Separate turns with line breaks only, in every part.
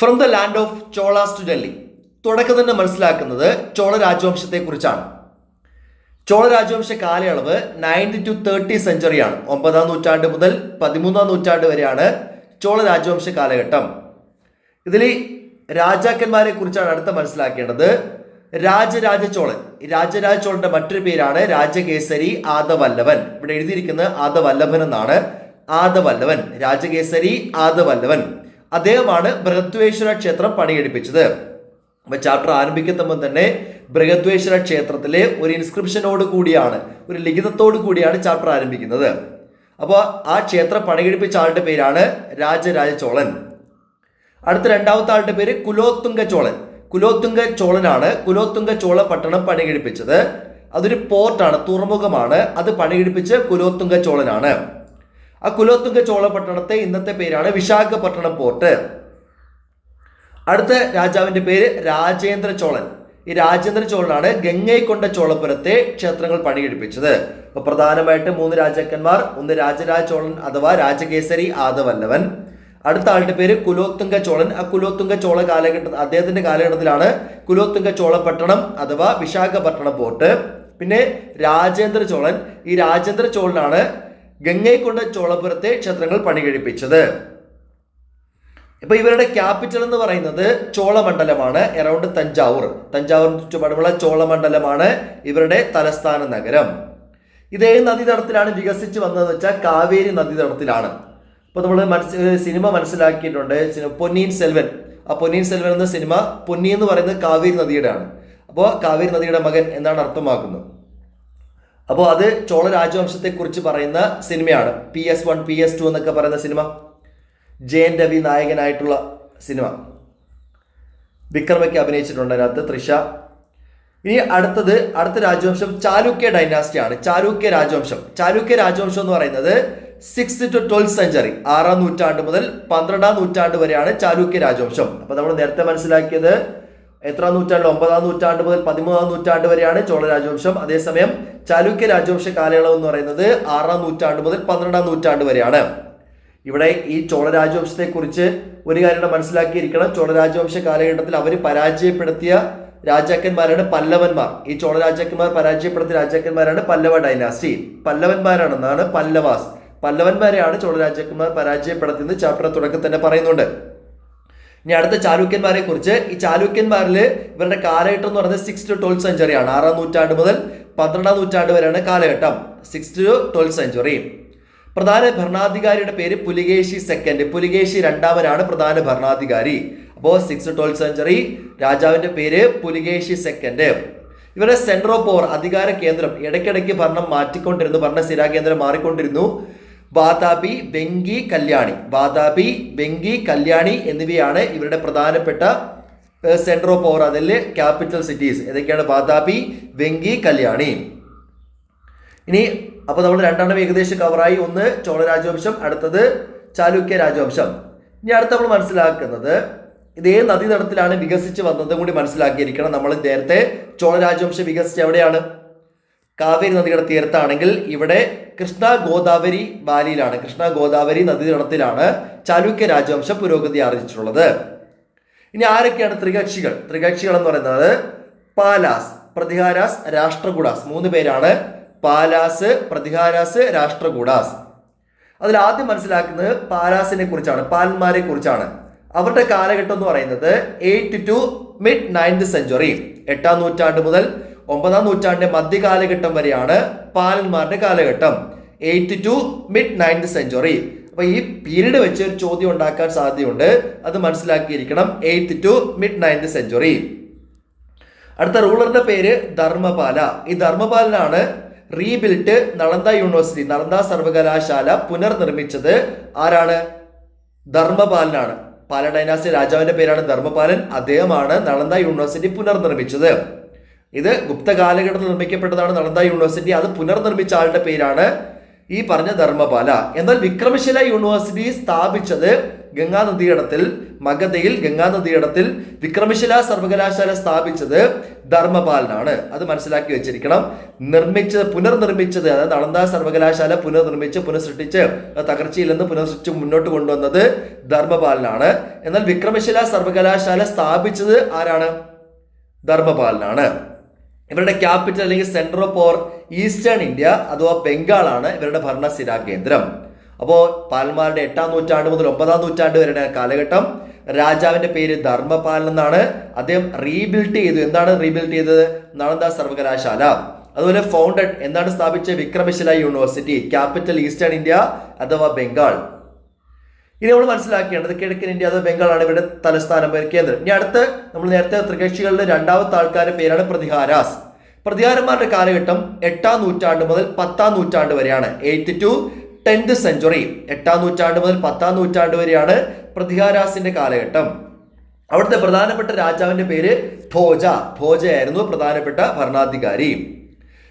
From the land of Cholas to Delhi തുടക്കം തന്നെ മനസ്സിലാക്കുന്നത് ചോള രാജവംശത്തെക്കുറിച്ചാണ്. ചോള രാജവംശ കാലയളവ് നയന്റി ടു തേർട്ടി സെഞ്ചുറിയാണ് ഒമ്പതാം നൂറ്റാണ്ട് മുതൽ പതിമൂന്നാം നൂറ്റാണ്ട് വരെയാണ് ചോള രാജവംശ കാലഘട്ടം. ഇതിൽ രാജാക്കന്മാരെ കുറിച്ചാണ് അടുത്ത മനസ്സിലാക്കേണ്ടത്. രാജരാജ ചോളൻ. രാജരാജ ചോളന്റെ മറ്റൊരു പേരാണ് രാജകേസരി ആദവല്ലവൻ. ഇവിടെ എഴുതിയിരിക്കുന്നത് ആദവല്ലഭൻ എന്നാണ്. ആദവല്ലവൻ. രാജകേസരി ആദവല്ലവൻ. അദ്ദേഹമാണ് ബൃഹത്വേശ്വര ക്ഷേത്രം പണിയെടുപ്പിച്ചത്. അപ്പൊ ചാപ്റ്റർ ആരംഭിക്കുമ്പോൾ തന്നെ ബൃഹത്വേശ്വര ക്ഷേത്രത്തിലെ ഒരു ഇൻസ്ക്രിപ്ഷനോട് കൂടിയാണ് ഒരു ലിഖിതത്തോട് കൂടിയാണ് ചാപ്റ്റർ ആരംഭിക്കുന്നത്. അപ്പോൾ ആ ക്ഷേത്രം പണികഴിപ്പിച്ച ആളുടെ പേരാണ് രാജരാജ ചോളൻ അടുത്ത രണ്ടാമത്തെ ആളുടെ പേര് കുലോത്തുങ്ക ചോളൻ കുലോത്തുങ്ക ചോളനാണ് കുലോത്തുങ്ക ചോള പട്ടണം പണികഴിപ്പിച്ചത് അതൊരു പോർട്ടാണ് തുറമുഖമാണ്. അത് പണികഴിപ്പിച്ച് കുലോത്തുങ്ക ചോളനാണ് ആ കുലോത്തുങ്ക ചോള പട്ടണത്തെ ഇന്നത്തെ പേരാണ് വിശാഖപട്ടണം പോർട്ട്. അടുത്ത രാജാവിന്റെ പേര് രാജേന്ദ്ര ചോളൻ. ഈ രാജേന്ദ്ര ചോളനാണ് ഗംഗൈക്കൊണ്ട ചോളപുരത്തെ ക്ഷേത്രങ്ങൾ പണികഴിപ്പിച്ചത് അപ്പൊ പ്രധാനമായിട്ട് മൂന്ന് രാജാക്കന്മാർ ഒന്ന് രാജരാജ ചോളൻ അഥവാ രാജകേസരി ആദവല്ലവൻ. അടുത്ത ആളുടെ പേര് കുലോത്തുങ്ക ചോളൻ. ആ കുലോത്തുങ്ക ചോള കാലഘട്ട അദ്ദേഹത്തിന്റെ കാലഘട്ടത്തിലാണ് കുലോത്തുങ്ക ചോളപട്ടണം അഥവാ വിശാഖപട്ടണം പോർട്ട്. പിന്നെ രാജേന്ദ്ര ചോളൻ. ഈ രാജേന്ദ്ര ചോളനാണ് ഗംഗൈക്കൊണ്ട ചോളപുരത്തെ ക്ഷേത്രങ്ങൾ പണികഴിപ്പിച്ചത്. ഇപ്പൊ ഇവരുടെ ക്യാപിറ്റൽ എന്ന് പറയുന്നത് ചോളമണ്ഡലമാണ് എറൗണ്ട് തഞ്ചാവൂർ. തഞ്ചാവൂർ ചുറ്റുപാടുമുള്ള ചോളമണ്ഡലമാണ് ഇവരുടെ തലസ്ഥാന നഗരം. ഇതേ നദീതടത്തിലാണ് വികസിച്ച് വന്നതെന്ന് വെച്ചാൽ കാവേരി നദീതടത്തിലാണ്. ഇപ്പൊ നമ്മൾ മനസ്സ് സിനിമ മനസ്സിലാക്കിയിട്ടുണ്ട്. പൊന്നിയിൻ സെൽവൻ. ആ പൊന്നിയിൻ സെൽവൻ എന്ന സിനിമ പൊന്നി എന്ന് പറയുന്നത് കാവേരി നദിയുടെ ആണ് അപ്പോൾ കാവേരി നദിയുടെ മകൻ എന്നാണ് അർത്ഥമാക്കുന്നത്. അപ്പോൾ അത് ചോള രാജവംശത്തെക്കുറിച്ച് പറയുന്ന സിനിമയാണ്. P S one P S two എന്നൊക്കെ പറയുന്ന സിനിമ. ജയൻ രവി നായകനായിട്ടുള്ള സിനിമ. വിക്രമയ്ക്ക് അഭിനയിച്ചിട്ടുണ്ട് അതിനകത്ത് തൃഷ. ഇനി അടുത്തത് അടുത്ത രാജവംശം ചാലുക്യ ഡൈനാസ്റ്റിയാണ്. ചാലുക്യ രാജവംശം. ചാലുക്യ രാജവംശം എന്ന് പറയുന്നത് സിക്സ് ടു ട്വൽത്ത് സെഞ്ചുറി ആറാം നൂറ്റാണ്ട് മുതൽ പന്ത്രണ്ടാം നൂറ്റാണ്ട് വരെയാണ് ചാലുക്യ രാജവംശം. അപ്പൊ നമ്മൾ നേരത്തെ മനസ്സിലാക്കിയത് എത്രാം നൂറ്റാണ്ട്? ഒമ്പതാം നൂറ്റാണ്ട് മുതൽ പതിമൂന്നാം നൂറ്റാണ്ട് വരെയാണ് ചോള രാജവംശം. അതേസമയം ചാലുക്യ രാജവംശ കാലയളവ് എന്ന് പറയുന്നത് ആറാം നൂറ്റാണ്ട് മുതൽ പന്ത്രണ്ടാം നൂറ്റാണ്ട് വരെയാണ്. ഇവിടെ ഈ ചോള രാജവംശത്തെ കുറിച്ച് ഒരു കാര്യം മനസ്സിലാക്കിയിരിക്കണം. ചോള രാജവംശ കാലഘട്ടത്തിൽ അവർ പരാജയപ്പെടുത്തിയ രാജാക്കന്മാരാണ് പല്ലവന്മാർ. ഈ ചോള രാജാക്കന്മാർ പരാജയപ്പെടുത്തിയ രാജാക്കന്മാരാണ് പല്ലവ ഡൈനാസ്റ്റി പല്ലവന്മാരാണെന്നാണ് പല്ലവാസ്. പല്ലവന്മാരെയാണ് ചോള രാജാക്കന്മാർ പരാജയപ്പെടുത്തിയെന്ന് ചാപ്റ്റർ തുടക്കം തന്നെ പറയുന്നുണ്ട്. ഇനി അടുത്ത ചാലൂക്യന്മാരെ കുറിച്ച് ഈ ചാലൂക്യന്മാരിൽ ഇവരുടെ കാലഘട്ടം എന്ന് പറയുന്നത് സിക്സ് ടു ട്വൽത്ത് സെഞ്ചുറിയാണ് ആറാം നൂറ്റാണ്ട് മുതൽ പന്ത്രണ്ടാം നൂറ്റാണ്ട് വരെയാണ് കാലഘട്ടം. സിക്സ് ടു ട്വൽത്ത് സെഞ്ചുറി പ്രധാന ഭരണാധികാരിയുടെ പേര് പുലികേശി സെക്കൻഡ് പുലികേശി രണ്ടാമനാണ് പ്രധാന ഭരണാധികാരി. അപ്പോൾ സിക്സ് ട്വൽത്ത് സെഞ്ചുറി രാജാവിന്റെ പേര് പുലികേശി സെക്കൻഡ് ഇവരുടെ സെൻട്രൽ ഓഫ് പവർ അധികാര കേന്ദ്രം ഇടയ്ക്കിടയ്ക്ക് ഭരണം മാറ്റിക്കൊണ്ടിരുന്നു ഭരണ സ്ഥിരാകേന്ദ്രം മാറിക്കൊണ്ടിരുന്നു. ബാതാബി ബെങ്കി കല്യാണി. ബാദാബി ബെങ്കി കല്യാണി എന്നിവയാണ് ഇവരുടെ പ്രധാനപ്പെട്ട സെന്റർ ഓഫ് പവർ അതിൽ ക്യാപിറ്റൽ സിറ്റീസ് ഏതൊക്കെയാണ്? ബാദാബി വെങ്കി കല്യാണി. ഇനി അപ്പോൾ നമ്മൾ രണ്ടെണ്ണം ഏകദേശം കവറായി ഒന്ന് ചോള രാജവംശം അടുത്തത് ചാലുക്യ രാജവംശം. ഇനി അടുത്ത നമ്മൾ മനസ്സിലാക്കുന്നത് ഇതേ നദീതടത്തിലാണ് വികസിച്ച് വന്നതും കൂടി മനസ്സിലാക്കിയിരിക്കണം. നമ്മൾ നേരത്തെ ചോള രാജവംശം വികസിച്ച് എവിടെയാണ്? കാവേരി നദിയുടെ തീരത്താണെങ്കിൽ ഇവിടെ കൃഷ്ണ ഗോദാവരി വാലിയിലാണ്. കൃഷ്ണ ഗോദാവരി നദീതടത്തിലാണ് ചാലുക്യ രാജവംശം പുരോഗതി ആർജിച്ചിട്ടുള്ളത് ഇനി ആരൊക്കെയാണ് ത്രികക്ഷികൾ? ത്രികക്ഷികൾ എന്ന് പറയുന്നത് പാലാസ് പ്രതിഹാരാസ് രാഷ്ട്രകൂടാസ്. മൂന്ന് പേരാണ് പാലാസ് പ്രതിഹാരാസ് രാഷ്ട്രകൂടാസ്. അതിൽ ആദ്യം മനസ്സിലാക്കുന്നത് പാലാസിനെ കുറിച്ചാണ് പാലന്മാരെ കുറിച്ചാണ്. അവരുടെ കാലഘട്ടം എന്ന് പറയുന്നത് eight to mid ninth century എട്ടാം നൂറ്റാണ്ട് മുതൽ ഒമ്പതാം നൂറ്റാണ്ടിന്റെ മധ്യകാലഘട്ടം വരെയാണ് പാലന്മാരുടെ കാലഘട്ടം. Eight to mid ninth century അപ്പൊ ഈ പീരീഡ് വെച്ച് ഒരു ചോദ്യം ഉണ്ടാക്കാൻ സാധ്യതയുണ്ട്. അത് മനസ്സിലാക്കിയിരിക്കണം. Eighth to mid ninth century അടുത്ത റൂളറിന്റെ പേര് ധർമ്മപാല. ഈ ധർമ്മപാലനാണ് റീബിൽട്ട് നളന്ദ യൂണിവേഴ്സിറ്റി നളന്ദ സർവകലാശാല പുനർനിർമ്മിച്ചത്. ആരാണ്? ധർമ്മപാലനാണ്. പാല ഡൈനാസ്റ്റി രാജാവിന്റെ പേരാണ് ധർമ്മപാലൻ. അദ്ദേഹമാണ് നളന്ദ യൂണിവേഴ്സിറ്റി പുനർനിർമ്മിച്ചത്. ഇത് ഗുപ്ത കാലഘട്ടത്തിൽ നിർമ്മിക്കപ്പെട്ടതാണ് നളന്ദ യൂണിവേഴ്സിറ്റി. അത് പുനർനിർമ്മിച്ച ആളുടെ പേരാണ് ഈ പറഞ്ഞ ധർമ്മപാല. എന്നാൽ വിക്രമശില യൂണിവേഴ്സിറ്റി സ്ഥാപിച്ചത് ഗംഗാ നദീതടത്തിൽ മഗധയിൽ ഗംഗാ നദീതടത്തിൽ വിക്രമശില സർവകലാശാല സ്ഥാപിച്ചത് ധർമ്മപാലനാണ്. അത് മനസ്സിലാക്കി വെച്ചിരിക്കണം. നിർമ്മിച്ചത് പുനർനിർമ്മിച്ചത് അതായത് നളന്ദ സർവകലാശാല പുനർനിർമ്മിച്ച് പുനഃസൃഷ്ടിച്ച് തകർച്ചയിൽ നിന്ന് പുനഃസൃഷ്ടിച്ച് മുന്നോട്ട് കൊണ്ടുവന്നത് ധർമ്മപാലനാണ്. എന്നാൽ വിക്രമശില സർവകലാശാല സ്ഥാപിച്ചത് ആരാണ്? ധർമ്മപാലനാണ്. ഇവരുടെ ക്യാപിറ്റൽ അല്ലെങ്കിൽ centre of power eastern India അഥവാ ബംഗാളാണ് ഇവരുടെ ഭരണസ്ഥിരാ കേന്ദ്രം. അപ്പോൾ പാലന്മാരുടെ എട്ടാം നൂറ്റാണ്ട് മുതൽ ഒമ്പതാം നൂറ്റാണ്ട് വരെയുടെ കാലഘട്ടം. രാജാവിന്റെ പേര് ധർമ്മപാലൻ എന്നാണ്. അദ്ദേഹം റീബിൽഡ് ചെയ്തു. എന്താണ് റീബിൽഡ് ചെയ്തത്? നളന്ദ സർവകലാശാല. അതുപോലെ ഫൗണ്ടഡ് എന്താണ് സ്ഥാപിച്ച Vikramashila university capital eastern India അഥവാ ബംഗാൾ. ഇനി നമ്മൾ മനസ്സിലാക്കേണ്ടത് കിഴക്കൻ ഇന്ത്യ അഥവാ ബംഗാളാണ് ഇവിടെ തലസ്ഥാനം കേന്ദ്രം. ഇനി അടുത്ത് നമ്മൾ നേരത്തെ ത്രികക്ഷികളുടെ രണ്ടാമത്തെ ആൾക്കാരുടെ പേരാണ് പ്രതിഹാരാസ്. പ്രതിഹാരന്മാരുടെ കാലഘട്ടം എട്ടാം നൂറ്റാണ്ട് മുതൽ പത്താം നൂറ്റാണ്ട് വരെയാണ്. Eight to tenth century. എട്ടാം നൂറ്റാണ്ട് മുതൽ പത്താം നൂറ്റാണ്ട് വരെയാണ് പ്രതിഹാരാസിന്റെ കാലഘട്ടം. അവിടുത്തെ പ്രധാനപ്പെട്ട രാജാവിന്റെ പേര് ഭോജ ഭോജയായിരുന്നു പ്രധാനപ്പെട്ട ഭരണാധികാരി.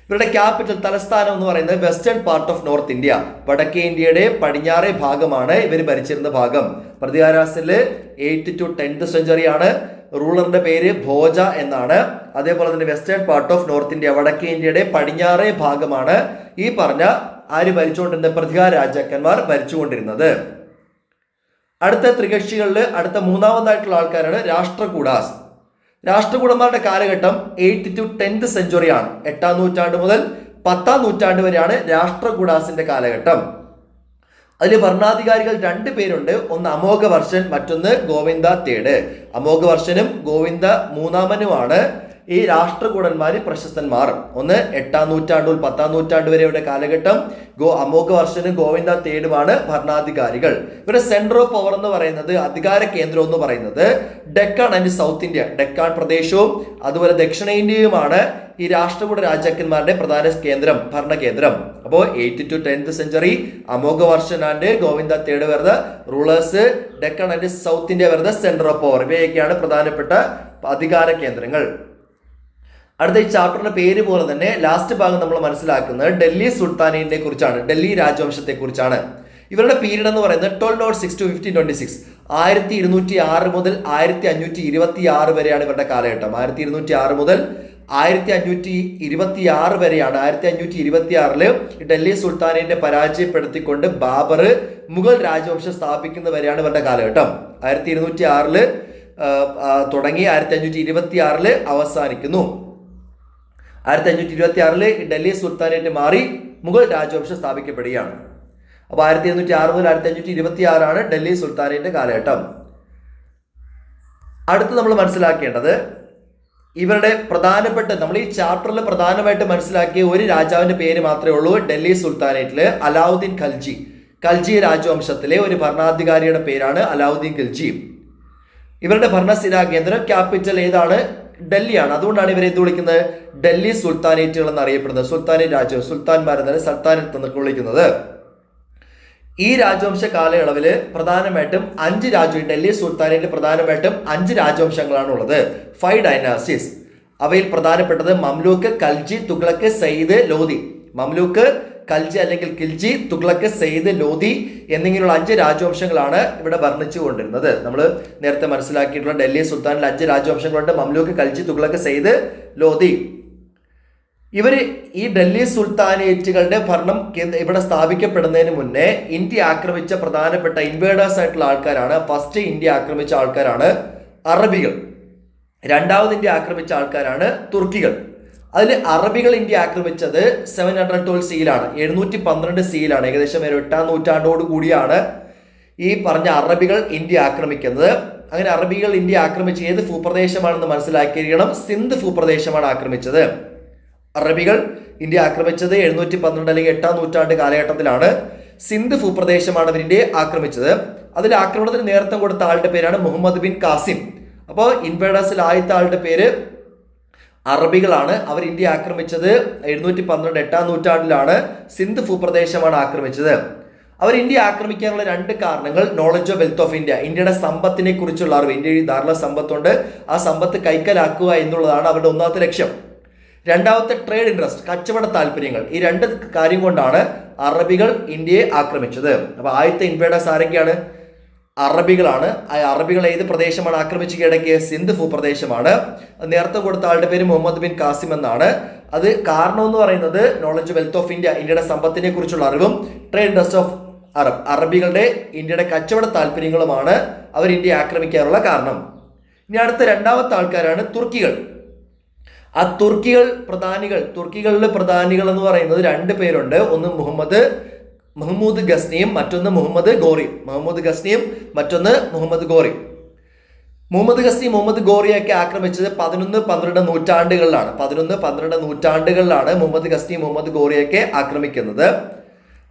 ഇവരുടെ ക്യാപിറ്റൽ തലസ്ഥാനം എന്ന് പറയുന്നത് western part of north India വടക്കേ ഇന്ത്യയുടെ പടിഞ്ഞാറേ ഭാഗമാണ് ഇവർ ഭരിച്ചിരുന്ന ഭാഗം. പ്രതികാരാസിൽ എയ്റ്റ് ടു ടെൻത്ത് സെഞ്ചുറി ആണ്. റൂളറിന്റെ പേര് ഭോജ എന്നാണ്. അതേപോലെ തന്നെ western part of north India വടക്കേ ഇന്ത്യയുടെ പടിഞ്ഞാറേ ഭാഗമാണ് ഈ പറഞ്ഞ ആര് ഭരിച്ചുകൊണ്ടിരുന്ന പ്രതികാര രാജാക്കന്മാർ ഭരിച്ചുകൊണ്ടിരുന്നത്. അടുത്ത ത്രികക്ഷികളിൽ അടുത്ത മൂന്നാമതായിട്ടുള്ള ആൾക്കാരാണ് രാഷ്ട്രകൂടാസ്. രാഷ്ട്രകൂടന്മാരുടെ കാലഘട്ടം എയ്റ്റ് ടു ടെൻത്ത് സെഞ്ചുറിയാണ് എട്ടാം നൂറ്റാണ്ട് മുതൽ പത്താം നൂറ്റാണ്ട് വരെയാണ് രാഷ്ട്രകൂടാസിന്റെ കാലഘട്ടം. അതിൽ ഭരണാധികാരികൾ രണ്ട് പേരുണ്ട്. ഒന്ന് അമോഘ വർഷൻ മറ്റൊന്ന് ഗോവിന്ദ തേട്. അമോഘ വർഷനും ഗോവിന്ദ മൂന്നാമനുമാണ്. ഈ രാഷ്ട്രകൂടന്മാർ പ്രശസ്തന്മാർ. ഒന്ന് എട്ടാം നൂറ്റാണ്ടു പത്താം നൂറ്റാണ്ട് വരെയുടെ കാലഘട്ടം ഗോ അമോഘ വർഷനും ഗോവിന്ദ തേടുമാണ് ഭരണാധികാരികൾ. ഇവരുടെ സെൻട്രൽ ഓഫ് പവർ എന്ന് പറയുന്നത് അധികാര കേന്ദ്രം എന്ന് പറയുന്നത് Deccan and south India Deccan പ്രദേശവും അതുപോലെ ദക്ഷിണേന്ത്യയുമാണ് ഈ രാഷ്ട്രകൂട രാജാക്കന്മാരുടെ പ്രധാന കേന്ദ്രം ഭരണ കേന്ദ്രം. അപ്പോൾ eight to tenth century Amogha version and Govinda തേട് വരുന്ന rulers Deccan and south India വരുന്ന സെൻട്രൽ ഓഫ് പവർ ഇവയൊക്കെയാണ് പ്രധാനപ്പെട്ട അധികാര കേന്ദ്രങ്ങൾ. അടുത്ത ഈ ചാപ്റ്ററിന്റെ പേര് പോലെ തന്നെ ലാസ്റ്റ് ഭാഗം നമ്മൾ മനസ്സിലാക്കുന്നത് ഡൽഹി സുൽത്താനിനെ കുറിച്ചാണ് ഡൽഹി രാജവംശത്തെ കുറിച്ചാണ്. ഇവരുടെ പീരീഡ് എന്ന് പറയുന്നത് twelve nought six to fifteen twenty six ആയിരത്തി ഇരുന്നൂറ്റി ആറ് മുതൽ ആയിരത്തി അഞ്ഞൂറ്റി ഇരുപത്തി ആറ് വരെയാണ് ഇവരുടെ കാലഘട്ടം. ആയിരത്തി ഇരുന്നൂറ്റി ആറ് മുതൽ ആയിരത്തി അഞ്ഞൂറ്റി ഇരുപത്തി ആറ് വരെയാണ്. ആയിരത്തി അഞ്ഞൂറ്റി ഇരുപത്തി ആറിൽ ഡൽഹി സുൽത്താനിനെ പരാജയപ്പെടുത്തിക്കൊണ്ട് ബാബർ മുഗൾ രാജവംശം സ്ഥാപിക്കുന്ന വരെയാണ് ഇവരുടെ കാലഘട്ടം. ആയിരത്തി ഇരുന്നൂറ്റി ആറിൽ തുടങ്ങി ആയിരത്തി അഞ്ഞൂറ്റി ഇരുപത്തി ആറിൽ അവസാനിക്കുന്നു. ആയിരത്തി അഞ്ഞൂറ്റി ഇരുപത്തി ആറിൽ ഡൽഹി സുൽത്താനേറ്റ് മാറി മുഗൾ രാജവംശം സ്ഥാപിക്കപ്പെടുകയാണ്. അപ്പോൾ ആയിരത്തി എണ്ണൂറ്റി ആറ് മുതൽ ആയിരത്തി അഞ്ഞൂറ്റി ഇരുപത്തി ആറാണ് ഡൽഹി സുൽത്താനേറ്റ് കാലഘട്ടം. അടുത്ത് നമ്മൾ മനസ്സിലാക്കേണ്ടത് ഇവരുടെ പ്രധാനപ്പെട്ട നമ്മൾ ഈ ചാപ്റ്ററിൽ പ്രധാനമായിട്ട് മനസ്സിലാക്കിയ ഒരു രാജാവിന്റെ പേര് മാത്രമേ ഉള്ളൂ ഡൽഹി സുൽത്താനേറ്റിൽ അലാവുദ്ദീൻ ഖൽജി. ഖൽജി രാജവംശത്തിലെ ഒരു ഭരണാധികാരിയുടെ പേരാണ് അലാവുദ്ദീൻ ഖൽജി. ഇവരുടെ ഭരണസ്ഥിരാ കേന്ദ്രം ക്യാപിറ്റൽ ഏതാണ്? ഡൽഹിയാണ്. അതുകൊണ്ടാണ് ഇവരെ എന്ത് വിളിക്കുന്നത്? ഡൽഹി സുൽത്താനേറ്റുകൾ എന്ന് അറിയപ്പെടുന്നത്. സുൽത്താനേറ്റ് രാജ്യം സുൽത്താൻമാരെന്നാണ് സൽത്താനത്ത് എന്നൊക്കെ വിളിക്കുന്നത്. ഈ രാജവംശ കാലയളവിൽ പ്രധാനമായിട്ടും അഞ്ച് രാജ്യം ഡൽഹി സുൽത്താനേറ്റിൽ പ്രധാനമായിട്ടും അഞ്ച് രാജവംശങ്ങളാണ് ഉള്ളത് ഫൈവ് ഡൈനാസിസ്. അവയിൽ പ്രധാനപ്പെട്ടത് മംലൂക്ക് കൽജി തുഗ്ലക്ക് സയ്യിദ് ലോദി. മംലൂക്ക് കൽജി അല്ലെങ്കിൽ കിൽജി തുഗ്ലക്ക് സെയ്ദ് ലോധി എന്നിങ്ങനെയുള്ള അഞ്ച് രാജവംശങ്ങളാണ് ഇവിടെ വർണിച്ചു കൊണ്ടിരുന്നത് നമ്മൾ നേരത്തെ മനസ്സിലാക്കിയിട്ടുള്ള ഡൽഹി സുൽത്താനിൽ അഞ്ച് രാജവംശങ്ങളുണ്ട്. മംലൂക്ക് കൽജി തുഗ്ലക്ക് സെയ്ദ് ലോധി ഇവർ ഈ ഡൽഹി സുൽത്താനേറ്റുകളുടെ ഭരണം ഇവിടെ സ്ഥാപിക്കപ്പെടുന്നതിന് മുന്നേ ഇന്ത്യ ആക്രമിച്ച പ്രധാനപ്പെട്ട ഇൻവേഡേഴ്സ് ആയിട്ടുള്ള ആൾക്കാരാണ്. ഫസ്റ്റ് ഇന്ത്യ ആക്രമിച്ച ആൾക്കാരാണ് അറബികൾ. രണ്ടാമത് ഇന്ത്യ ആക്രമിച്ച ആൾക്കാരാണ് തുർക്കികൾ. അതിൽ അറബികൾ ഇന്ത്യ ആക്രമിച്ചത് സെവൻ ഹൺഡ്രഡ് ട്വൽവ് സിയിലാണ് എഴുന്നൂറ്റി പന്ത്രണ്ട് സിയിലാണ് ഏകദേശം ഒരു എട്ടാം നൂറ്റാണ്ടോട് കൂടിയാണ് ഈ പറഞ്ഞ അറബികൾ ഇന്ത്യ ആക്രമിക്കുന്നത്. അങ്ങനെ അറബികൾ ഇന്ത്യ ആക്രമിച്ച് ഏത് ഭൂപ്രദേശമാണെന്ന് മനസ്സിലാക്കിയിരിക്കണം. സിന്ധ് ഭൂപ്രദേശമാണ് ആക്രമിച്ചത്. അറബികൾ ഇന്ത്യ ആക്രമിച്ചത് എഴുന്നൂറ്റി പന്ത്രണ്ട് അല്ലെങ്കിൽ എട്ടാം നൂറ്റാണ്ട് കാലഘട്ടത്തിലാണ്. സിന്ധ് ഭൂപ്രദേശമാണ് അവർ ആക്രമിച്ചത്. അതിൽ ആക്രമണത്തിന് നേതൃത്വം കൊടുത്ത ആളുടെ പേരാണ് മുഹമ്മദ് ബിൻ കാസിം അപ്പോൾ ഇൻവേഡേഴ്സിൽ ആദ്യത്തെ ആളുടെ പേര് അറബികളാണ് അവർ ഇന്ത്യ ആക്രമിച്ചത്. എഴുന്നൂറ്റി പന്ത്രണ്ട് എട്ടാം നൂറ്റാണ്ടിലാണ് സിന്ധ് ഭൂപ്രദേശമാണ് ആക്രമിച്ചത്. അവർ ഇന്ത്യ ആക്രമിക്കാനുള്ള രണ്ട് കാരണങ്ങൾ knowledge of wealth of India ഇന്ത്യയുടെ സമ്പത്തിനെ കുറിച്ചുള്ള അറിവ്. ഇന്ത്യയിൽ ധാരാളം സമ്പത്തുണ്ട്. ആ സമ്പത്ത് കൈക്കലാക്കുക എന്നുള്ളതാണ് അവരുടെ ഒന്നാമത്തെ ലക്ഷ്യം. രണ്ടാമത്തെ ട്രേഡ് ഇൻട്രസ്റ്റ് കച്ചവട താല്പര്യങ്ങൾ. ഈ രണ്ട് കാര്യം കൊണ്ടാണ് അറബികൾ ഇന്ത്യയെ ആക്രമിച്ചത്. അപ്പോൾ ആദ്യത്തെ ഇൻവേഡേഴ്സ് ആരൊക്കെയാണ്? അറബികളാണ്. ആ അറബികൾ ഏത് പ്രദേശമാണ് ആക്രമിച്ച് കിടക്കിയ സിന്ധ് ഭൂപ്രദേശമാണ് നേരത്തെ കൊടുത്ത ആളുടെ പേര് മുഹമ്മദ് ബിൻ കാസിം എന്നാണ്. അത് കാരണം എന്ന് പറയുന്നത് നോളജ് വെൽത്ത് ഓഫ് ഇന്ത്യ ഇന്ത്യയുടെ സമ്പത്തിനെ കുറിച്ചുള്ള അറിവും ട്രേഡ് ഇൻട്രസ്റ്റ് ഓഫ് അറബ് അറബികളുടെ ഇന്ത്യയുടെ കച്ചവട താല്പര്യങ്ങളുമാണ് അവർ ഇന്ത്യയെ ആക്രമിക്കാനുള്ള കാരണം. ഇനി അടുത്ത രണ്ടാമത്തെ ആൾക്കാരാണ് തുർക്കികൾ. ആ തുർക്കികൾ പ്രധാനികൾ തുർക്കികളിലെ പ്രധാനികൾ എന്ന് പറയുന്നത് രണ്ട് പേരുണ്ട്. ഒന്ന് മുഹമ്മദ് മുഹമ്മദ് ഗസ്നിയും മറ്റൊന്ന് മുഹമ്മദ് ഗോറിയും. മുഹമ്മദ് ഗസ്നിയും മറ്റൊന്ന് മുഹമ്മദ് ഗോറി മുഹമ്മദ് ഗസ്നി മുഹമ്മദ് ഗോറിയൊക്കെ ആക്രമിച്ചത് പതിനൊന്ന് പന്ത്രണ്ട് നൂറ്റാണ്ടുകളിലാണ്. പതിനൊന്ന് പന്ത്രണ്ട് നൂറ്റാണ്ടുകളിലാണ് മുഹമ്മദ് ഗസ്നി മുഹമ്മദ് ഗോറിയൊക്കെ ആക്രമിക്കുന്നത്.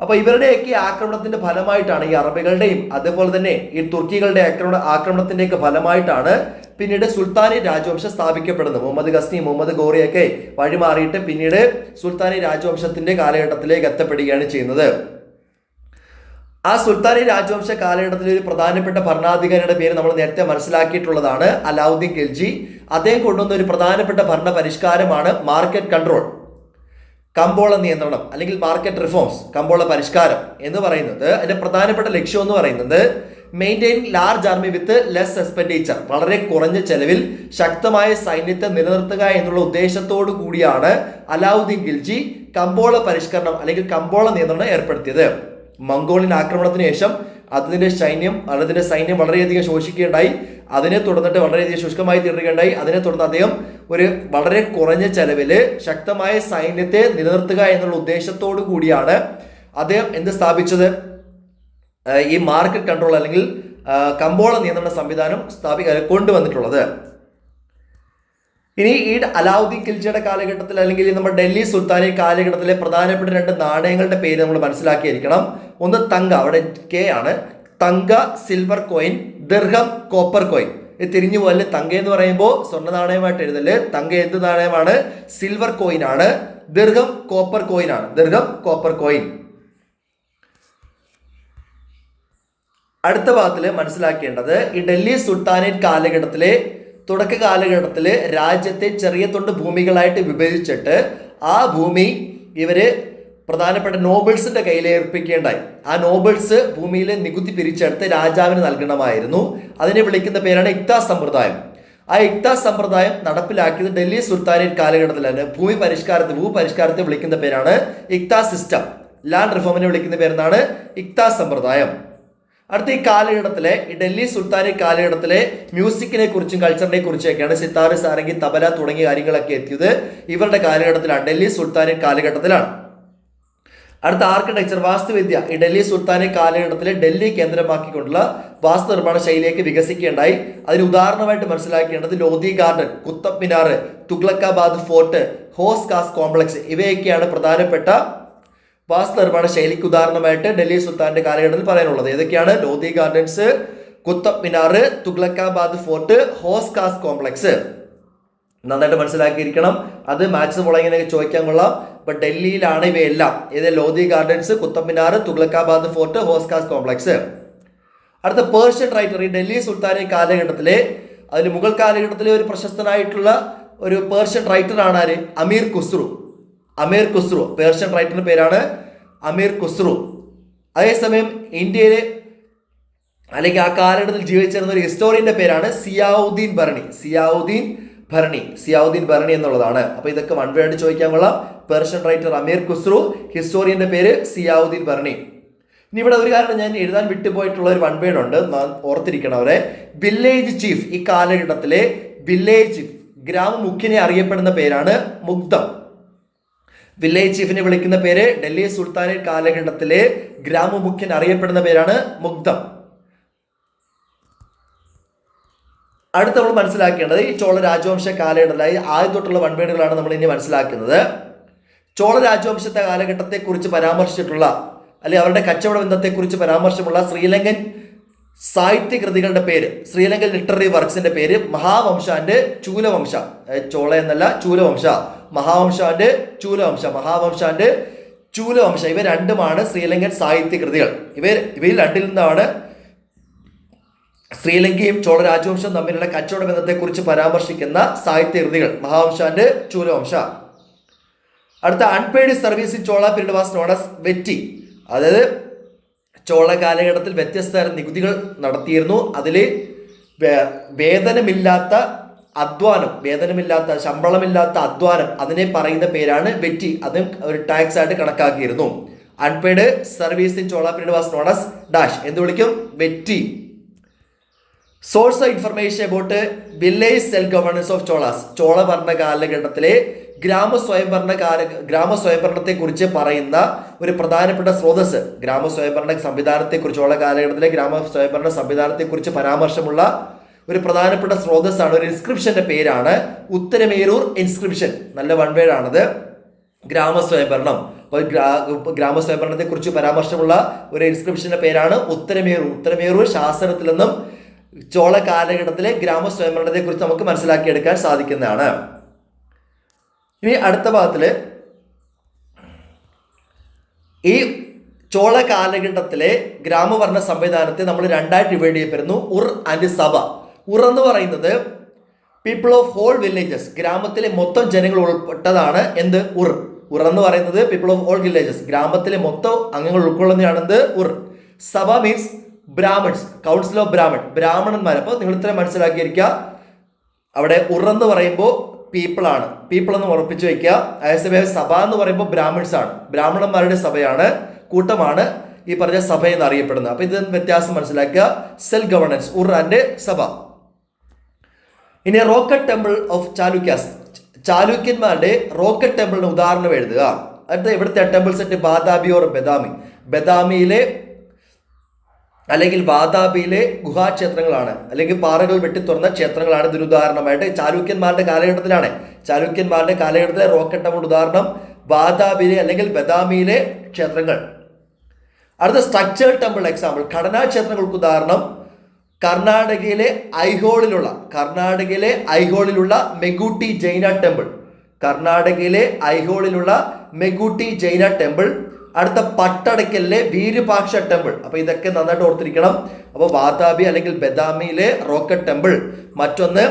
അപ്പൊ ഇവരുടെയൊക്കെ ആക്രമണത്തിന്റെ ഫലമായിട്ടാണ് ഈ അറബികളുടെയും അതുപോലെ തന്നെ ഈ തുർക്കികളുടെ ആക്രമണ ആക്രമണത്തിന്റെയൊക്കെ ഫലമായിട്ടാണ് പിന്നീട് സുൽത്താനി രാജവംശം സ്ഥാപിക്കപ്പെടുന്നത്. മുഹമ്മദ് ഗസ്നി മുഹമ്മദ് ഗോറിയൊക്കെ വഴിമാറിയിട്ട് പിന്നീട് സുൽത്താനി രാജവംശത്തിന്റെ കാലഘട്ടത്തിലേക്ക് എത്തപ്പെടുകയാണ് ചെയ്യുന്നത്. ആ സുൽത്താനി രാജവംശ കാലഘട്ടത്തിലെ ഒരു പ്രധാനപ്പെട്ട ഭരണാധികാരിയുടെ പേര് നമ്മൾ നേരത്തെ മനസ്സിലാക്കിയിട്ടുള്ളതാണ് അലാവുദ്ദീൻ ഖിൽജി. അദ്ദേഹം കൊണ്ടുവന്ന ഒരു പ്രധാനപ്പെട്ട ഭരണ പരിഷ്കാരമാണ് മാർക്കറ്റ് കൺട്രോൾ കമ്പോള നിയന്ത്രണം അല്ലെങ്കിൽ മാർക്കറ്റ് റിഫോംസ് കമ്പോള പരിഷ്കാരം എന്ന് പറയുന്നത്. അതിന്റെ പ്രധാനപ്പെട്ട ലക്ഷ്യം എന്ന് പറയുന്നത് maintain large army with less expenditure വളരെ കുറഞ്ഞ ചെലവിൽ ശക്തമായ സൈന്യത്തെ നിലനിർത്തുക എന്നുള്ള ഉദ്ദേശത്തോടു കൂടിയാണ് അലാവുദ്ദീൻ ഖിൽജി കമ്പോള പരിഷ്കരണം അല്ലെങ്കിൽ കമ്പോള നിയന്ത്രണം ഏർപ്പെടുത്തിയത്. മംഗോളിയൻ ആക്രമണത്തിന് ശേഷം അതിന്റെ സൈന്യം അതിന്റെ സൈന്യം വളരെയധികം ശോഷിക്കുകയുണ്ടായി. അതിനെ തുടർന്നിട്ട് വളരെയധികം ശുഷ്കമായി തീർക്കുകയുണ്ടായി അതിനെ തുടർന്ന് അദ്ദേഹം ഒരു വളരെ കുറഞ്ഞ ചെലവിൽ ശക്തമായ സൈന്യത്തെ നിലനിർത്തുക എന്നുള്ള ഉദ്ദേശത്തോടു കൂടിയാണ് അദ്ദേഹം എന്ത് സ്ഥാപിച്ചത്? ഈ മാർക്കറ്റ് കൺട്രോൾ അല്ലെങ്കിൽ കമ്പോള നിയന്ത്രണ സംവിധാനം സ്ഥാപി കൊണ്ടുവന്നിട്ടുള്ളത്. ഇനി ഈ അലാവുദ്ദീൻ ഖിൽജിയുടെ കാലഘട്ടത്തിൽ അല്ലെങ്കിൽ നമ്മുടെ ഡൽഹി സുൽത്താനി കാലഘട്ടത്തിലെ പ്രധാനപ്പെട്ട രണ്ട് നാണയങ്ങളുടെ പേര് നമ്മൾ മനസ്സിലാക്കിയിരിക്കണം. ഒന്ന് തങ്ക അവിടെ കെ ആണ്. തങ്ക സിൽവർ കോയിൻ ദീർഘം കോപ്പർ കോയിൻ തിരിഞ്ഞു പോലെ തങ്ക എന്ന് പറയുമ്പോൾ സ്വർണ നാണയമായിട്ട് എഴുതൽ. തങ്ക എന്ത് നാണയമാണ്? സിൽവർ കോയിൻ ആണ്. ദീർഘം കോപ്പർ കോയിൻ ആണ്. ദീർഘം കോപ്പർ കോയിൻ അടുത്ത ഭാഗത്തിൽ മനസ്സിലാക്കേണ്ടത് ഈ ഡൽഹി സുൽത്താനേറ്റ് കാലഘട്ടത്തിലെ തുടക്ക കാലഘട്ടത്തിൽ രാജ്യത്തെ ചെറിയ തൊണ്ട് ഭൂമികളായിട്ട് വിഭജിച്ചിട്ട് ആ ഭൂമി ഇവർ പ്രധാനപ്പെട്ട നോബിൾസിന്റെ കയ്യിൽ ആ നോബിൾസ് ഭൂമിയിലെ നികുതി പിരിച്ചെടുത്ത് രാജാവിന് നൽകണമായിരുന്നു. അതിനെ വിളിക്കുന്ന പേരാണ് ഇക്താ സമ്പ്രദായം. ആ ഇക്താ സമ്പ്രദായം നടപ്പിലാക്കിയത് ഡൽഹി സുൽത്താനേറ്റ് കാലഘട്ടത്തിലാണ്. ഭൂമി പരിഷ്കാരത്തെ ഭൂ പരിഷ്കാരത്തെ വിളിക്കുന്ന പേരാണ് ഇക്താ സിസ്റ്റം. ലാൻഡ് റിഫോമിനെ വിളിക്കുന്ന പേരെന്നാണ് ഇക്താ സമ്പ്രദായം. അടുത്ത ഈ കാലഘട്ടത്തിലെ ഈ ഡൽഹി സുൽത്താനി കാലഘട്ടത്തിലെ മ്യൂസിക്കിനെ കുറിച്ചും കൾച്ചറിനെ കുറിച്ചൊക്കെയാണ് സിത്താറ് സാരംഗി തബല തുടങ്ങിയ കാര്യങ്ങളൊക്കെ എത്തിയത് ഇവരുടെ കാലഘട്ടത്തിലാണ് ഡൽഹി സുൽത്താനി കാലഘട്ടത്തിലാണ്. അടുത്ത ആർക്കിടെക്ചർ വാസ്തുവിദ്യ. ഈ ഡൽഹി സുൽത്താനെ കാലഘട്ടത്തിലെ ഡൽഹി കേന്ദ്രമാക്കിക്കൊണ്ടുള്ള വാസ്തു നിർമ്മാണ ശൈലിയൊക്കെ വികസിക്കുകയുണ്ടായി. അതിന് ഉദാഹരണമായിട്ട് മനസ്സിലാക്കേണ്ടത് Lodhi garden Qutub Minar Tughlaqabad fort Hauz Khas complex ഇവയൊക്കെയാണ് പ്രധാനപ്പെട്ട വാസ്തു നിർമ്മാണ ശൈലിക്ക് ഉദാഹരണമായിട്ട് ഡൽഹി സുൽത്താന്റെ കാലഘട്ടത്തിൽ പറയാനുള്ളത്. ഏതൊക്കെയാണ്? Lodhi gardens Qutub Minar Tughlaqabad fort Hauz Khas complex നന്നായിട്ട് മനസ്സിലാക്കിയിരിക്കണം. അത് മാച്ച് മുളങ്ങിനൊക്കെ ചോദിക്കാൻ കൊള്ളാം. ഇപ്പൊ ഡൽഹിയിലാണ് ഇവയെല്ലാം. ഇത് Lodhi gardens കുത്തമ്പിനാർ Tughlakabad fort Hauz Khas complex അടുത്ത പേർഷ്യൻ റൈറ്റർ ഈ ഡൽഹി സുൽത്താനി കാലഘട്ടത്തിലെ അതിന് മുഗൾ കാലഘട്ടത്തിലെ ഒരു പ്രശസ്തനായിട്ടുള്ള ഒരു പേർഷ്യൻ റൈറ്റർ ആണ് ആര്? അമീർ ഖുസ്രു. അമീർ ഖുസ്രു. പേർഷ്യൻ റൈറ്ററിന്റെ പേരാണ് അമീർ ഖുസ്രു. അതേസമയം ഇന്ത്യയിലെ അല്ലെങ്കിൽ ആ കാലഘട്ടത്തിൽ ജീവിച്ചിരുന്ന ഒരു ഹിസ്റ്റോറിയന്റെ പേരാണ് സിയാവുദ്ദീൻ ഭരണി. സിയാവുദ്ദീൻ ഭരണി സിയാവുദ്ദീൻ ഭരണി എന്നുള്ളതാണ്. അപ്പൊ ഇതൊക്കെ വൺ വേർഡ് ചോദിക്കാൻ കൊള്ളാം. പേർഷ്യൻ റൈറ്റർ അമീർ ഖുസ്രു ഹിസ്റ്റോറിയന്റെ പേര് സിയാവുദ്ദീൻ ഭരണി. ഇനി ഇവിടെ ഒരു കാരണം ഞാൻ എഴുതാൻ വിട്ടുപോയിട്ടുള്ള ഒരു വൺ വേർഡ് ഉണ്ട് ഓർത്തിരിക്കണം അവരെ. വില്ലേജ് ചീഫ് ഈ കാലഘട്ടത്തിലെ വില്ലേജ് ഗ്രാമമുഖ്യനെ അറിയപ്പെടുന്ന പേരാണ് മുഗ്ധം. വില്ലേജ് ചീഫിനെ വിളിക്കുന്ന പേര് ഡൽഹി സുൽത്താനേറ്റ് കാലഘട്ടത്തിലെ ഗ്രാമമുഖ്യൻ അറിയപ്പെടുന്ന പേരാണ് മുഗ്ധം. അടുത്ത നമ്മൾ മനസ്സിലാക്കേണ്ടത് ഈ ചോള രാജവംശ കാലഘട്ടത്തിലായി ആദ്യം തൊട്ടുള്ള വൺവേടുകളാണ് നമ്മൾ ഇനി മനസ്സിലാക്കുന്നത്. ചോള രാജവംശത്തെ കാലഘട്ടത്തെക്കുറിച്ച് പരാമർശിച്ചിട്ടുള്ള അല്ലെങ്കിൽ അവരുടെ കച്ചവട ബന്ധത്തെക്കുറിച്ച് പരാമർശമുള്ള ശ്രീലങ്കൻ സാഹിത്യ കൃതികളുടെ പേര് ശ്രീലങ്കൻ ലിറ്റററി വർക്ക്സിന്റെ പേര് മഹാവംശാന്റെ ചൂലവംശ. ചോള എന്നല്ല ചൂലവംശ. മഹാവംശാന്റെ ചൂലവംശ മഹാവംശാന്റെ ചൂലവംശ. ഇവ രണ്ടുമാണ് ശ്രീലങ്കൻ സാഹിത്യ കൃതികൾ. ഇവ ഇവയിൽ രണ്ടിൽ നിന്നാണ് ശ്രീലങ്കയും ചോള രാജവംശം തമ്മിലുള്ള കച്ചവട ബന്ധത്തെക്കുറിച്ച് പരാമർശിക്കുന്ന സാഹിത്യ കൃതികൾ. മഹാവംശാന്റെ ചൂലവംശ അടുത്ത unpaid service in Chola period was known as vetti. അതായത് ചോള കാലഘട്ടത്തിൽ വ്യത്യസ്ത തരം നികുതികൾ നടത്തിയിരുന്നു. അതിൽ വേതനമില്ലാത്ത അധ്വാനം വേതനമില്ലാത്ത ശമ്പളമില്ലാത്ത അധ്വാനം അതിനെ പറയുന്ന പേരാണ് വെറ്റി. അതും ഒരു ടാക്സ് ആയിട്ട് കണക്കാക്കിയിരുന്നു. Unpaid service in Chola period was known as dash എന്ന് വിളിക്കും? Vetti. Source information about village self governance of Cholas Chola ഭരണ കാലഘട്ടത്തിലെ ഗ്രാമ സ്വയംഭരണ കാല ഗ്രാമ കുറിച്ച് പറയുന്ന ഒരു പ്രധാനപ്പെട്ട സ്രോതസ് ഗ്രാമ സംവിധാനത്തെ കുറിച്ചുള്ള ചോള കാലഘട്ടത്തിലെ ഗ്രാമ സംവിധാനത്തെ കുറിച്ച് പരാമർശമുള്ള ഒരു പ്രധാനപ്പെട്ട സ്രോതസ്സാണ്. ഒരു ഇൻസ്ക്രിപ്ഷന്റെ പേരാണ് ഉത്തരമേരൂർ ഇൻസ്ക്രിപ്ഷൻ നല്ല വൺ ഗ്രാമസ്വയംഭരണം ഗ്രാമ സ്വയംഭരണം ഗ്രാമസ്വയംഭരണത്തെ കുറിച്ച് പരാമർശമുള്ള ഒരു ഇൻസ്ക്രിപ്ഷന്റെ പേരാണ് ഉത്തരമേറൂർ ഉത്തരമേറൂർ ശാസനത്തിൽ നിന്നും ചോള കാലഘട്ടത്തിലെ ഗ്രാമ സ്വയംഭരണത്തെ കുറിച്ച് നമുക്ക് മനസ്സിലാക്കിയെടുക്കാൻ സാധിക്കുന്നതാണ്. ഇനി അടുത്ത ഭാഗത്തിൽ ഈ ചോള കാലഘട്ടത്തിലെ ഗ്രാമഭരണ സംവിധാനത്തെ നമ്മൾ രണ്ടായിട്ട് ഡിവൈഡ് ചെയ്യപ്പെടുന്നു. ഉർ ആൻഡ് സഭ. ഉർ എന്ന് പറയുന്നത് പീപ്പിൾ ഓഫ് ഹോൾ വില്ലേജസ് ഗ്രാമത്തിലെ മൊത്തം ജനങ്ങൾ ഉൾപ്പെട്ടതാണ് എന്ത്? ഉർ. ഉർ എന്ന് പറയുന്നത് പീപ്പിൾ ഓഫ് ഓൾ വില്ലേജസ് ഗ്രാമത്തിലെ മൊത്തം അംഗങ്ങൾ ഉൾക്കൊള്ളുന്നതാണ് എന്ത്? Ur. Sabha means brahmins council of brahmin ബ്രാഹ്മണന്മാർ അപ്പോൾ നിങ്ങൾ ഇത്രയും മനസ്സിലാക്കിയിരിക്കുക. അവിടെ ഉറന്ന് പറയുമ്പോൾ പീപ്പിൾ ആണ്. പീപ്പിൾ എന്ന് ഉറപ്പിച്ചു വയ്ക്കുക അതേസമയം സഭ എന്ന് പറയുമ്പോൾ ബ്രാഹ്മിൺസ് ആണ്. ബ്രാഹ്മണന്മാരുടെ സഭയാണ് കൂട്ടമാണ് ഈ പറഞ്ഞ സഭ എന്ന് അറിയപ്പെടുന്നത്. അപ്പൊ ഇത് വ്യത്യാസം മനസ്സിലാക്കുക? സെൽഫ് ഗവർണൻസ് ഉറാന്റെ സഭ. ഇനി rock cut temple of Chalukyas ചാലുക്യന്മാരുടെ rock cut ടെമ്പിളിന് ഉദാഹരണം എഴുതുക. അടുത്ത ഇവിടുത്തെ ടെമ്പിൾസ് സെറ്റ് ബാദാബി ഓർ ബദാമി. ബദാമിയിലെ അല്ലെങ്കിൽ വാതാബിയിലെ ഗുഹാക്ഷേത്രങ്ങളാണ്. അല്ലെങ്കിൽ പാറകൾ വെട്ടി തുറന്ന ക്ഷേത്രങ്ങളാണ് ഇതിന് ഉദാഹരണമായിട്ട്. ചാലൂക്യന്മാരുടെ കാലഘട്ടത്തിലാണ്. ചാലൂക്യന്മാരുടെ കാലഘട്ടത്തിലെ റോക്കറ്റ് കൊണ്ട് ഉദാഹരണം. വാതാബിയിലെ അല്ലെങ്കിൽ ബദാമിയിലെ ക്ഷേത്രങ്ങൾ. അടുത്ത സ്ട്രക്ചർ ടെമ്പിൾ എക്സാമ്പിൾ. ഘടനാ ക്ഷേത്രങ്ങൾക്ക് ഉദാഹരണം. കർണാടകയിലെ ഐഹോളിലുള്ള കർണാടകയിലെ ഐഹോളിലുള്ള മെഗൂട്ടി ജൈന ടെമ്പിൾ. കർണാടകയിലെ ഐഹോളിലുള്ള മെഗൂട്ടി ജൈന ടെമ്പിൾ അടുത്ത പട്ടടക്കലിലെ വീരപാക്ഷ ടെമ്പിൾ. അപ്പോൾ ഇതൊക്കെ നന്നായിട്ട് ഓർത്തിരിക്കണം. അപ്പോൾ വാതാബി അല്ലെങ്കിൽ ബദാമിയിലെ റോക്കറ്റ് ടെമ്പിൾ. മറ്റൊന്ന്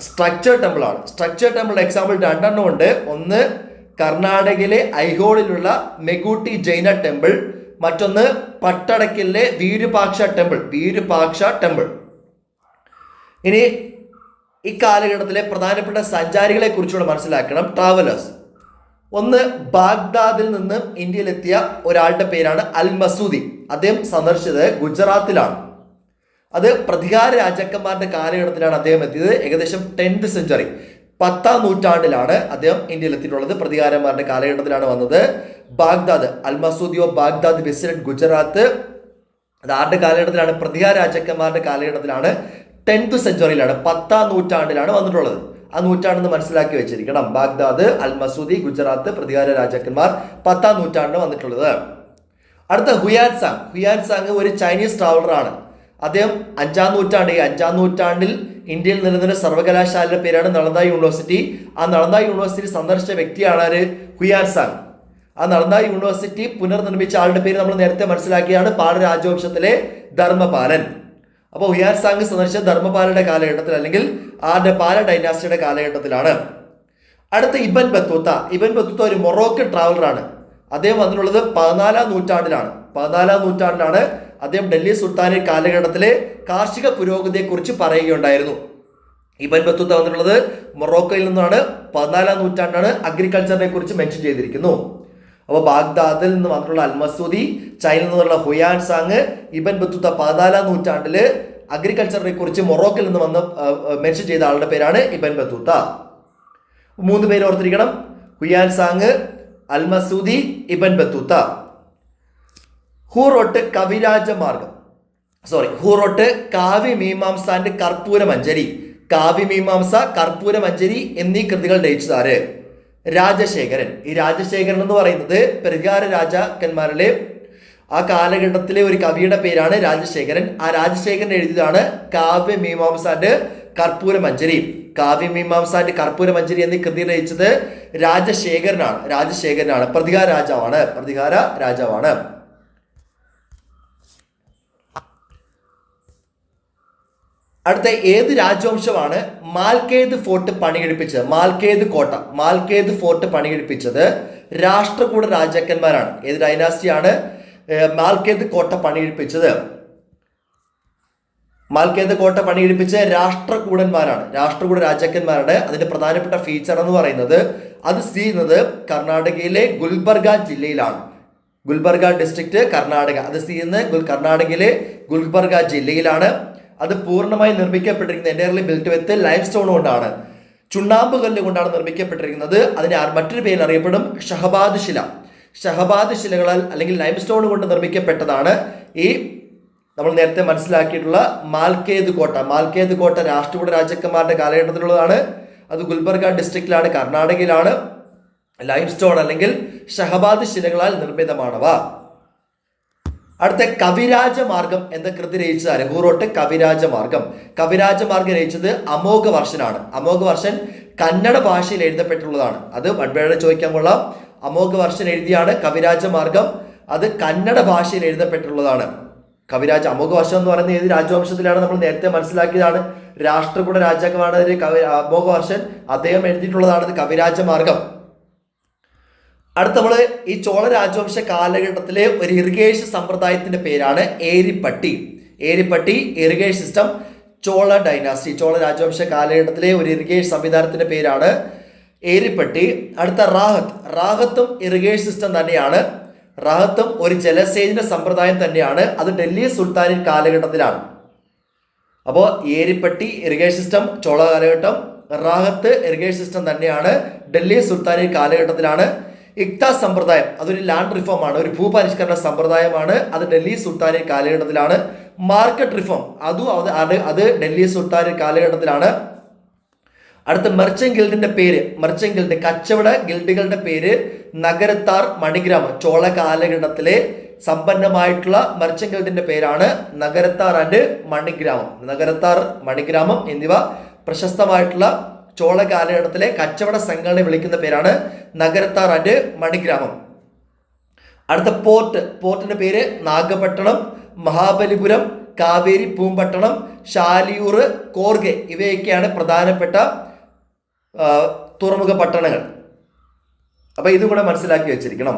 സ്ട്രക്ചർ ടെമ്പിൾ ആണ്. സ്ട്രക്ചർ ടെമ്പിൾ എക്സാമ്പിൾ രണ്ടെണ്ണം ഉണ്ട്. ഒന്ന് കർണാടകയിലെ ഐഹോളിലുള്ള മെഗൂട്ടി ജൈന ടെമ്പിൾ. മറ്റൊന്ന് പട്ടടക്കലിലെ വീരപാക്ഷ ടെമ്പിൾ. വീരപാക്ഷ ടെമ്പിൾ. ഇനി ഈ കാലഘട്ടത്തിലെ പ്രധാനപ്പെട്ട സഞ്ചാരികളെ കുറിച്ചുകൂടെ മനസ്സിലാക്കണം. ട്രാവലേഴ്സ് ഒന്ന് ബാഗ്ദാദിൽ നിന്ന് ഇന്ത്യയിലെത്തിയ ഒരാളുടെ പേരാണ് അൽ മസൂദി. അദ്ദേഹം സന്ദർശിച്ചത് ഗുജറാത്തിലാണ്. അത് പ്രതികാര രാജാക്കന്മാരുടെ കാലഘട്ടത്തിലാണ് അദ്ദേഹം എത്തിയത്. ഏകദേശം ടെൻത്ത് സെഞ്ചുറി. പത്താം നൂറ്റാണ്ടിലാണ് അദ്ദേഹം ഇന്ത്യയിൽ എത്തിയിട്ടുള്ളത് പ്രതികാരന്മാരുടെ കാലഘട്ടത്തിലാണ് വന്നത്. Baghdad Al Masudi of Baghdad visited Gujarat. അത് ആരുടെ കാലഘട്ടത്തിലാണ്? പ്രതികാര രാജാക്കന്മാരുടെ കാലഘട്ടത്തിലാണ്. ടെൻത്ത് സെഞ്ചുറിയിലാണ് പത്താം നൂറ്റാണ്ടിലാണ് വന്നിട്ടുള്ളത്. ആ നൂറ്റാണ്ടെന്ന് മനസ്സിലാക്കി വെച്ചിരിക്കണം. ബാഗ്ദാദ് അൽ മസൂദി ഗുജറാത്ത് പ്രതികാര രാജാക്കന്മാർ പത്താം നൂറ്റാണ്ടിന് വന്നിട്ടുള്ളത്. അടുത്ത ഹുയാൻ സാങ്. ഹുയാൻ സാങ് ഒരു ചൈനീസ് ട്രാവലറാണ്. അദ്ദേഹം അഞ്ചാം നൂറ്റാണ്ട് ഈ അഞ്ചാം നൂറ്റാണ്ടിൽ ഇന്ത്യയിൽ നിലനിന്ന സർവകലാശാലയുടെ പേരാണ് നളന്ദ യൂണിവേഴ്സിറ്റി. ആ നളന്ദ യൂണിവേഴ്സിറ്റി സന്ദർശിച്ച വ്യക്തിയാണ് ആര്? Hiuen Tsang. ആ നളന്ദ യൂണിവേഴ്സിറ്റി പുനർനിർമ്മിച്ച ആളുടെ പേര് നമ്മൾ നേരത്തെ മനസ്സിലാക്കിയാണ് പാല രാജവംശത്തിലെ ധർമ്മപാലൻ. അപ്പോൾ ഹുയാൻ സാങ് സന്ദർശിച്ച ധർമ്മപാലയുടെ കാലഘട്ടത്തിൽ അല്ലെങ്കിൽ ആരുടെ പാല ഡൈനാസ്റ്റിയുടെ കാലഘട്ടത്തിലാണ്. അടുത്ത ഇബൻ ബത്തൂത്ത. ഇബൻ ബത്തൂത്ത ഒരു മൊറോക്കൻ ട്രാവലറാണ് അദ്ദേഹം വന്നിട്ടുള്ളത് പതിനാലാം നൂറ്റാണ്ടിലാണ്. പതിനാലാം നൂറ്റാണ്ടിലാണ് അദ്ദേഹം ഡൽഹി സുൽത്താനി കാലഘട്ടത്തിലെ കാർഷിക പുരോഗതിയെക്കുറിച്ച് പറയുകയുണ്ടായിരുന്നു. ഇബൻ ബത്തൂത്ത വന്നിട്ടുള്ളത് മൊറോക്കോയിൽ നിന്നാണ്. പതിനാലാം നൂറ്റാണ്ടാണ് അഗ്രികൾച്ചറിനെ കുറിച്ച് മെൻഷൻ ചെയ്തിരിക്കുന്നു. അപ്പോൾ ബാഗ്ദാദിൽ നിന്ന് വന്നിട്ടുള്ള അൽമസൂദി ചൈനയിൽ നിന്നുള്ള ഹുയാൻ സാങ് ഇബൻ ബത്തുത്ത പതിനാലാം നൂറ്റാണ്ടിൽ അഗ്രികൾച്ചറിനെ കുറിച്ച് മൊറോക്കിൽ നിന്ന് വന്ന് മെൻഷൻ ചെയ്ത ആളുടെ പേരാണ് ഇബൻ ബത്തൂത്ത. മൂന്ന് പേര് ഓർത്തിരിക്കണം. ഹുയാൻ സാങ് അൽ മസൂദി ഇബൻ ബത്തൂത്ത. ഹൂറോട്ട് കവിരാജ മാർഗം. സോറി ഹൂറോട്ട് കാവ്യമീമാംസ ആൻഡ് കർപ്പൂരമഞ്ജരി കാവ്യമീമാംസ കർപ്പൂരമഞ്ജരി എന്നീ കൃതികൾ രചിച്ചതാര് രാജശേഖരൻ. ഈ രാജശേഖരൻ എന്ന് പറയുന്നത് പെരുകാര രാജാക്കന്മാരിലെ ആ കാലഘട്ടത്തിലെ ഒരു കവിയുടെ പേരാണ് രാജശേഖരൻ. ആ രാജശേഖരൻ എഴുതിയതാണ് കാവ്യമീമാംസ ആൻഡ് കർപ്പൂരമഞ്ജരി കാവ്യമീമാംസ ആൻഡ് എന്നീ കൃതി രചിച്ചത് രാജശേഖരനാണ്. രാജശേഖരനാണ്. പ്രതികാര രാജാവാണ്. പ്രതികാര രാജാവാണ്. അടുത്ത ഏത് രാജവംശമാണ് മാൽക്കേത് ഫോർട്ട് പണികഴിപ്പിച്ചത് മാൽക്കേത് കോട്ട. മാൽക്കേത് ഫോർട്ട് പണികഴിപ്പിച്ചത് രാഷ്ട്രകൂട രാജാക്കന്മാരാണ്. ഏത് ഡൈനാസ്റ്റിയാണ് മാൽക്കേത് കോട്ട പണിയെടുപ്പിച്ചത്? മാൽക്കേത് കോട്ട പണിയെടുപ്പിച്ച രാഷ്ട്രകൂടന്മാരാണ്. രാഷ്ട്രകൂട രാജാക്കന്മാരുടെ അതിന്റെ പ്രധാനപ്പെട്ട ഫീച്ചർ എന്ന് പറയുന്നത് അത് സ്ഥിതി ചെയ്യുന്നത് കർണാടകയിലെ ഗുൽബർഗ ജില്ലയിലാണ്. ഗുൽബർഗ ഡിസ്ട്രിക്ട് കർണാടക. അത് സ്ഥിതി ചെയ്യുന്നത് കർണാടകയിലെ ഗുൽബർഗ ജില്ലയിലാണ്. അത് പൂർണമായി നിർമ്മിക്കപ്പെട്ടിരിക്കുന്നത് entirely built with limestone കൊണ്ടാണ്. ചുണ്ണാമ്പ് കല്ല് കൊണ്ടാണ് നിർമ്മിക്കപ്പെട്ടിരിക്കുന്നത്. അതിന് മറ്റൊരു പേരിൽ അറിയപ്പെടും ഷഹബാദ് ശില. ഷഹബാദ് ശിലകളാൽ അല്ലെങ്കിൽ ലൈം സ്റ്റോൺ കൊണ്ട് നിർമ്മിക്കപ്പെട്ടതാണ് ഈ നമ്മൾ നേരത്തെ മനസ്സിലാക്കിയിട്ടുള്ള മാൽക്കേത് കോട്ട. മാൽക്കേത് കോട്ട രാഷ്ട്രകൂട രാജാക്കന്മാരുടെ കാലഘട്ടത്തിലുള്ളതാണ്. അത് ഗുൽബർഗ ഡിസ്ട്രിക്റ്റിലാണ് കർണാടകയിലാണ്. ലൈം സ്റ്റോൺ അല്ലെങ്കിൽ ഷഹബാദ് ശിലകളാൽ നിർമ്മിതമാണവ. അടുത്ത കവിരാജമാർഗം എന്ന കൃതി രചിച്ചത് അരങ്ങൂറോട്ട് കവിരാജമാർഗം. കവിരാജമാർഗം രചിച്ചത് അമോഘവർഷനാണ്. അമോഘവർഷൻ അമോഘ വർഷൻ കന്നഡ ഭാഷയിൽ എഴുതപ്പെട്ടുള്ളതാണ് അത് വൺപേടെ ചോദിക്കാൻ കൊള്ളാം. അമോഘവർഷൻ എഴുതിയാണ് കവിരാജമാർഗം. അത് കന്നഡ ഭാഷയിൽ എഴുതപ്പെട്ടുള്ളതാണ് കവിരാജ അമോഘവർഷം എന്ന് പറയുന്നത് ഏത് രാജവംശത്തിലാണ് നമ്മൾ നേരത്തെ മനസ്സിലാക്കിയതാണ്. രാഷ്ട്രകൂട രാജാക്കമാണ് കവി അമോഘ വർഷൻ അദ്ദേഹം എഴുതിയിട്ടുള്ളതാണ് കവിരാജമാർഗം. അടുത്ത നമ്മൾ ഈ ചോള രാജവംശ കാലഘട്ടത്തിലെ ഒരു ഇറിഗേഷൻ സമ്പ്രദായത്തിന്റെ പേരാണ് Eripatti. Eripatti irrigation system Chola dynasty Chola രാജവംശ കാലഘട്ടത്തിലെ ഒരു ഇറിഗേഷൻ സംവിധാനത്തിന്റെ പേരാണ് ഏരിപ്പട്ടി. അടുത്ത റാഹത്ത് റാഹത്തും ഇറിഗേഷൻ സിസ്റ്റം തന്നെയാണ്. റാഹത്തും ഒരു ജലസേചന സമ്പ്രദായം തന്നെയാണ്. അത് ഡൽഹി സുൽത്താനിൻ കാലഘട്ടത്തിലാണ്. അപ്പോൾ ഏരിപ്പട്ടി ഇറിഗേഷൻ സിസ്റ്റം ചോള കാലഘട്ടം റാഹത്ത് ഇറിഗേഷൻ സിസ്റ്റം തന്നെയാണ് ഡൽഹി സുൽത്താനി കാലഘട്ടത്തിലാണ്. ഇക്ത സമ്പ്രദായം അതൊരു ലാൻഡ് റിഫോമാണ് ഒരു ഭൂപരിഷ്കരണ സമ്പ്രദായമാണ് അത് ഡൽഹി സുൽത്താനി കാലഘട്ടത്തിലാണ്. മാർക്കറ്റ് റിഫോം അതും അത് അത് ഡൽഹി സുൽത്താനി കാലഘട്ടത്തിലാണ്. അടുത്ത മെർച്ചന്റ് ഗിൽഡിന്റെ പേര് മെർച്ചന്റ് ഗിൽഡ് കച്ചവട ഗിൽഡുകളുടെ പേര് നഗരത്താർ മണിഗ്രാമം ചോള കാലഘട്ടത്തിലെ സമ്പന്നമായിട്ടുള്ള മെർച്ചന്റ് ഗിൽഡിന്റെ പേരാണ് നഗരത്താർ ആൻഡ് മണിഗ്രാമം. നഗരത്താർ മണിഗ്രാമം എന്നിവ പ്രശസ്തമായിട്ടുള്ള ചോള കാലഘട്ടത്തിലെ കച്ചവട സംഘടന വിളിക്കുന്ന പേരാണ് നഗരത്താർ ആൻഡ് മണിഗ്രാമം. അടുത്ത പോർട്ട് പോർട്ടിന്റെ പേര് നാഗപട്ടണം മഹാബലിപുരം കാവേരി പൂമ്പട്ടണം ഷാലിയൂർ കോർഗെ ഇവയൊക്കെയാണ് പ്രധാനപ്പെട്ട തുറമുഖ പട്ടണങ്ങൾ. അപ്പോൾ ഇതും കൂടെ മനസ്സിലാക്കി വെച്ചിരിക്കണം.